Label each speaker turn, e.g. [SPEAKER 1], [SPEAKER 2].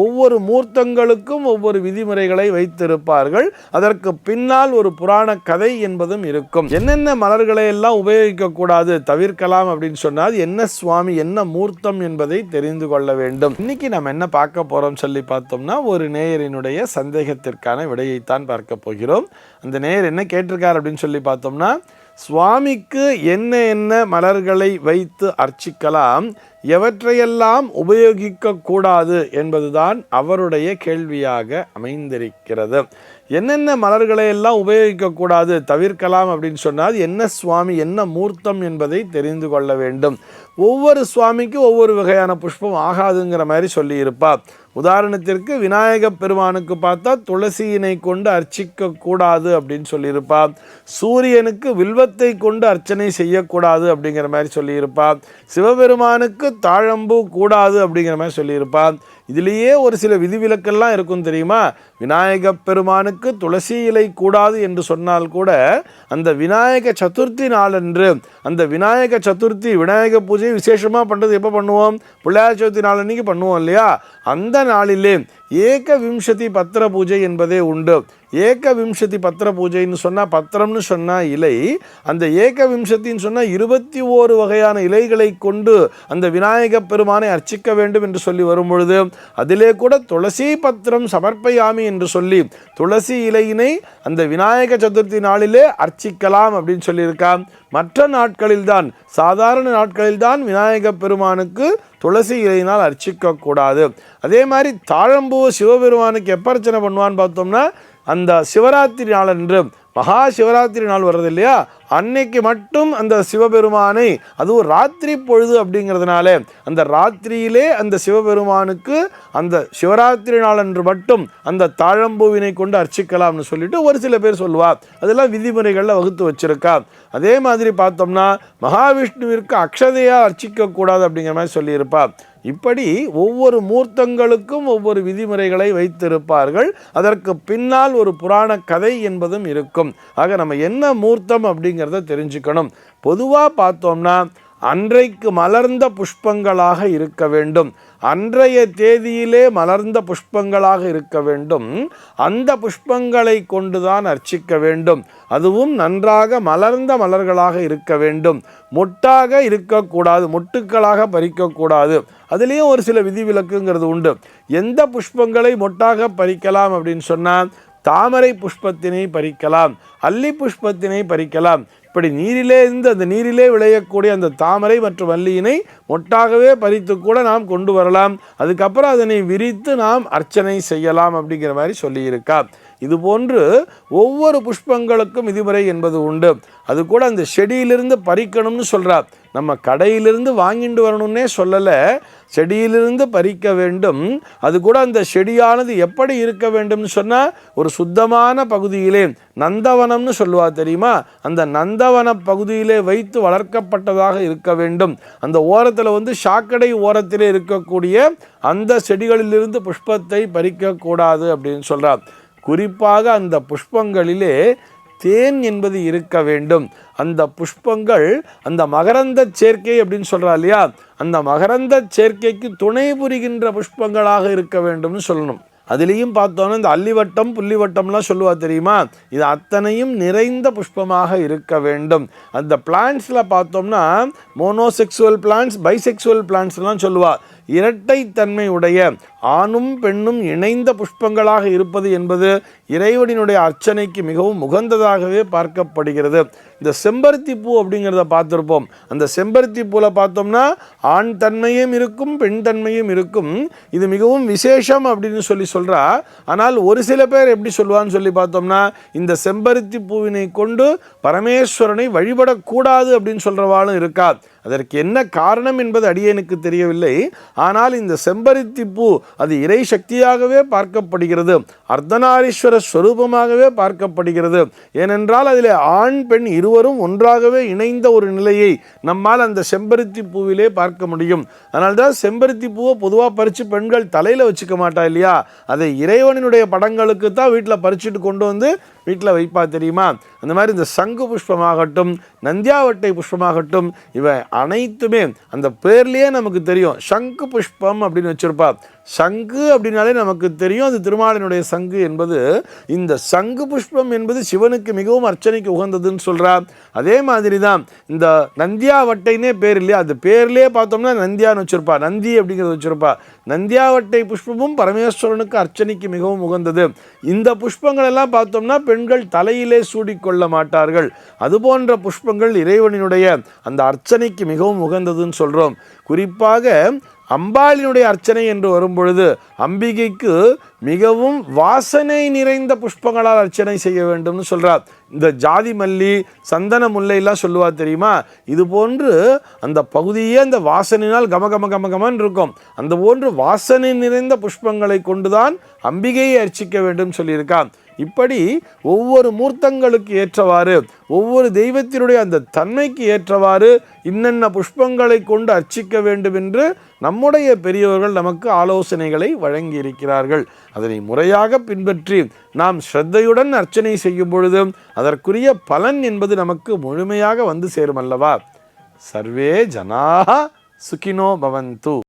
[SPEAKER 1] ஒவ்வொரு மூர்த்தங்களுக்கும் ஒவ்வொரு விதிமுறைகளை வைத்திருப்பார்கள். அதற்கு பின்னால் ஒரு புராண கதை என்பதும் இருக்கும். என்னென்ன மலர்களை எல்லாம் உபயோகிக்க கூடாது தவிர்க்கலாம் அப்படின்னு சொன்னால் என்ன சுவாமி என்ன மூர்த்தம் என்பதை தெரிந்து கொள்ள வேண்டும். இன்னைக்கு நம்ம என்ன பார்க்க போறோம் சொல்லி பார்த்தோம்னா ஒரு நேயரினுடைய சந்தேகத்திற்கான விடையைத்தான் பார்க்க போகிறோம். அந்த நேயர் என்ன கேட்டிருக்கார் அப்படின்னு சொல்லி பார்த்தோம்னா சுவாமிக்கு என்ன என்ன மலர்களை வைத்து அர்ச்சிக்கலாம் எவற்றையெல்லாம் உபயோகிக்க கூடாது என்பதுதான் அவருடைய கேள்வியாக அமைந்திருக்கிறது. என்னென்ன மலர்களை எல்லாம் உபயோகிக்கக்கூடாது? தவிர்க்கலாம் அப்படின்னு சொன்னால் என்ன சுவாமி என்ன மூர்த்தம் என்பதை தெரிந்து கொள்ள வேண்டும். ஒவ்வொரு சுவாமிக்கும் ஒவ்வொரு வகையான புஷ்பம் ஆகாதுங்கிற மாதிரி சொல்லியிருப்பார். உதாரணத்திற்கு விநாயக பெருமானுக்கு பார்த்தா துளசியினை கொண்டு அர்ச்சிக்க கூடாது அப்படின்னு சொல்லியிருப்பா சூரியனுக்கு வில்வத்தை கொண்டு அர்ச்சனை செய்யக்கூடாது அப்படிங்கிற மாதிரி சொல்லியிருப்பா சிவபெருமானுக்கு தாழம்பூ கூடாது அப்படிங்கிற மாதிரி சொல்லியிருப்பா இதுலேயே ஒரு சில விதிவிலக்கெல்லாம் இருக்கும் தெரியுமா? விநாயக பெருமானுக்கு துளசி இலை கூடாது என்று சொன்னால் கூட அந்த விநாயக சதுர்த்தி நாளன்று அந்த விநாயக சதுர்த்தி விநாயக பூஜை விசேஷமாக பண்ணுறது எப்போ பண்ணுவோம்? பிள்ளையார் சதுர்த்தி நாளன்னைக்கு பண்ணுவோம் இல்லையா? அந்த நாளிலே ஏக விம்சதி பத்திர பூஜை என்பதே உண்டு. ஏக விம்சதி பத்திர பூஜைன்னு சொன்னால் பத்திரம்னு சொன்னால் இலை அந்த ஏக விம்சத்தின்னு சொன்னால் இருபத்தி ஓரு வகையான இலைகளை கொண்டு அந்த விநாயக பெருமானை அர்ச்சிக்க வேண்டும் என்று சொல்லி வரும் பொழுது அதிலே கூட துளசி பத்திரம் சமர்ப்பயாமி என்று சொல்லி துளசி இலையினை அந்த விநாயக சதுர்த்தி நாளிலே அர்ச்சிக்கலாம் அப்படின்னு சொல்லியிருக்கான். மற்ற நாட்களில்தான் சாதாரண நாட்களில்தான் விநாயக பெருமானுக்கு துளசி இலையினால் அர்ச்சிக்க கூடாது அதே மாதிரி தாழம்பூ சிவபெருமானுக்கு எப்பர்ச்சனை பண்ணுவான்னு பார்த்தோம்னா அந்த சிவராத்திரி நாளன்று மகா சிவராத்திரி நாள் வர்றது இல்லையா? அன்னைக்கு மட்டும் அந்த சிவபெருமானை அதுவும் ராத்திரி பொழுது அப்படிங்கிறதுனால அந்த ராத்திரியிலே அந்த சிவபெருமானுக்கு அந்த சிவராத்திரி நாள் அன்று மட்டும் அந்த தாழம்பூவினை கொண்டு அர்ச்சிக்கலாம்னு சொல்லிட்டு ஒரு சில பேர் சொல்லுவார் அதெல்லாம் விதிமுறைகளில் வகுத்து வச்சிருக்கா. அதே மாதிரி பார்த்தோம்னா மகாவிஷ்ணுவிற்கு அக்ஷதையாக அர்ச்சிக்கக்கூடாது அப்படிங்கிற மாதிரி சொல்லியிருப்பா. இப்படி ஒவ்வொரு மூர்த்தங்களுக்கும் ஒவ்வொரு விதிமுறைகளை வைத்திருப்பார்கள். அதற்கு பின்னால் ஒரு புராண கதை என்பதும் இருக்கும். ஆக நம்ம என்ன மூர்த்தம் அப்படிங்கிறத தெரிஞ்சுக்கணும். பொதுவாக பார்த்தோம்னா அன்றைக்கு மலர்ந்த புஷ்பங்களாக இருக்க வேண்டும். அன்றைய தேதியிலே மலர்ந்த புஷ்பங்களாக இருக்க வேண்டும். அந்த புஷ்பங்களை கொண்டுதான் அர்ச்சிக்க வேண்டும். அதுவும் நன்றாக மலர்ந்த மலர்களாக இருக்க வேண்டும். மொட்டாக இருக்கக்கூடாது மொட்டுக்களாக பறிக்கக்கூடாது. அதுலேயும் ஒரு சில விதிவிலக்குங்கிறது உண்டு. எந்த புஷ்பங்களை மொட்டாக பறிக்கலாம் அப்படின்னு சொன்னால் தாமரை புஷ்பத்தினை பறிக்கலாம் அல்லி புஷ்பத்தினை பறிக்கலாம். இப்படி நீரிலே இருந்து அந்த நீரிலே விளையக்கூடிய அந்த தாமரை மற்றும் வள்ளியினை மொட்டாகவே பறித்து கூட நாம் கொண்டு வரலாம். அதுக்கப்புறம் அதனை விரித்து நாம் அர்ச்சனை செய்யலாம் அப்படிங்கிற மாதிரி சொல்லியிருக்கா. இது போன்று ஒவ்வொரு புஷ்பங்களுக்கும் விதிமுறை என்பது உண்டு. அது கூட அந்த செடியிலிருந்து பறிக்கணும்னு சொல்கிறார் நம்ம கடையிலிருந்து வாங்கிட்டு வரணும்னே சொல்லலை. செடியிலிருந்து பறிக்க வேண்டும். அது கூட அந்த செடியானது எப்படி இருக்க வேண்டும்னு சொன்னால் ஒரு சுத்தமான பகுதியிலே நந்தவனம்னு சொல்லுவா தெரியுமா? அந்த நந்த நந்தவன பகுதியிலே வைத்து வளர்க்கப்பட்டதாக இருக்க வேண்டும். அந்த ஓரத்தில் வந்து சாக்கடை ஓரத்திலே இருக்கக்கூடிய அந்த செடிகளிலிருந்து புஷ்பத்தை பறிக்கக்கூடாது அப்படின்னு சொல்கிறார் குறிப்பாக அந்த புஷ்பங்களிலே தேன் என்பது இருக்க வேண்டும். அந்த புஷ்பங்கள் அந்த மகரந்த சேர்க்கை அப்படின்னு சொல்கிறா இல்லையா? அந்த மகரந்த சேர்க்கைக்கு துணை புரிகின்ற புஷ்பங்களாக இருக்க வேண்டும்னு சொல்லணும். அதுலேயும் பார்த்தோன்னா இந்த அல்லிவட்டம் புள்ளிவட்டம்லாம் சொல்லுவா தெரியுமா? இது அத்தனையும் நிறைந்த புஷ்பமாக இருக்க வேண்டும். அந்த பிளான்ஸில் பார்த்தோம்னா மோனோசெக்சுவல் பிளான்ஸ் பைசெக்சுவல் பிளான்ஸ்லாம் சொல்லுவாள் இரட்டைத்தன்மை உடைய ஆணும் பெண்ணும் இணைந்த புஷ்பங்களாக இருப்பது என்பது இறைவனினுடைய அர்ச்சனைக்கு மிகவும் உகந்ததாகவே பார்க்கப்படுகிறது. இந்த செம்பருத்தி பூ அப்படிங்கிறத பார்த்துருப்போம். அந்த செம்பருத்தி பூவில் பார்த்தோம்னா ஆண் தன்மையும் இருக்கும் பெண் தன்மையும் இருக்கும். இது மிகவும் விசேஷம் அப்படின்னு சொல்லி சொல்கிறா ஆனால் ஒரு சில பேர் எப்படி சொல்லுவான்னு சொல்லி பார்த்தோம்னா இந்த செம்பருத்தி பூவினை கொண்டு பரமேஸ்வரனை வழிபடக்கூடாது அப்படின்னு சொல்கிறவாளும் இருக்கா. அதற்கு என்ன காரணம் என்பது அடியனுக்கு தெரியவில்லை. ஆனால் இந்த செம்பருத்தி பூ அது இறை சக்தியாகவே பார்க்கப்படுகிறது. அர்த்தநாரீஸ்வர ஸ்வரூபமாகவே பார்க்கப்படுகிறது. ஏனென்றால் அதில் ஆண் பெண் இருவரும் ஒன்றாகவே இணைந்த ஒரு நிலையை நம்மால் அந்த செம்பருத்தி பூவிலே பார்க்க முடியும். அதனால்தான் செம்பருத்தி பூவை பொதுவாக பறித்து பெண்கள் தலையில் வச்சுக்க மாட்டா இல்லையா? அதை இறைவனினுடைய படங்களுக்கு தான் வீட்டில் பறிச்சுட்டு கொண்டு வந்து வீட்டில் வைப்பா தெரியுமா? அந்த மாதிரி இந்த சங்கு புஷ்பமாகட்டும் நந்தியாவட்டை புஷ்பமாகட்டும் இவை அனைத்துமே அந்த பேர்லேயே நமக்கு தெரியும். சங்கு புஷ்பம் அப்படின்னு வச்சிருப்பா. சங்கு அப்படின்னாலே நமக்கு தெரியும். அது திருமாலினுடைய சங்கு என்பது இந்த சங்கு புஷ்பம் என்பது சிவனுக்கு மிகவும் அர்ச்சனைக்கு உகந்ததுன்னு சொல்கிறார் அதே மாதிரி தான் இந்த நந்தியாவட்டைன்னே பேர் இல்லையா? அது பேர்லேயே பார்த்தோம்னா நந்தியான்னு வச்சுருப்பா. நந்தி அப்படிங்கிறது வச்சுருப்பா. நந்தியாவட்டை புஷ்பமும் பரமேஸ்வரனுக்கு அர்ச்சனைக்கு மிகவும் உகந்தது. இந்த புஷ்பங்கள் எல்லாம் பார்த்தோம்னா பெண்கள் தலையிலே சூடிக்கொள்ள மாட்டார்கள். அது போன்ற புஷ்பங்கள் இறைவனினுடைய அந்த அர்ச்சனைக்கு மிகவும் உகந்ததுன்னு சொல்றோம். குறிப்பாக அம்பாளினுடைய அர்ச்சனை என்று வரும்பொழுது அம்பிகைக்கு மிகவும் வாசனை நிறைந்த புஷ்பங்களால் அர்ச்சனை செய்ய வேண்டும்னு சொல்கிறார் இந்த ஜாதி மல்லி சந்தன முல்லைலாம் சொல்லுவா தெரியுமா? இது போன்று அந்த பகுதியே அந்த வாசனையினால் கம கம கம கமன் இருக்கும். அந்த போன்று வாசனை நிறைந்த புஷ்பங்களை கொண்டுதான் அம்பிகையை அர்ச்சிக்க வேண்டும் சொல்லியிருக்கான். இப்படி ஒவ்வொரு மூர்த்தங்களுக்கு ஏற்றவாறு ஒவ்வொரு தெய்வத்தினுடைய அந்த தன்மைக்கு ஏற்றவாறு இன்னென்ன புஷ்பங்களை கொண்டு அர்ச்சிக்க வேண்டும் என்று நம்முடைய பெரியவர்கள் நமக்கு ஆலோசனைகளை வழங்கி இருக்கிறார்கள் அதனை முறையாக பின்பற்றி நாம் ஸ்ரத்தையுடன் அர்ச்சனை செய்யும் பொழுது அதற்குரிய பலன் என்பது நமக்கு முழுமையாக வந்து சேரும் அல்லவா? சர்வே ஜனாக சுகினோ பவந்து.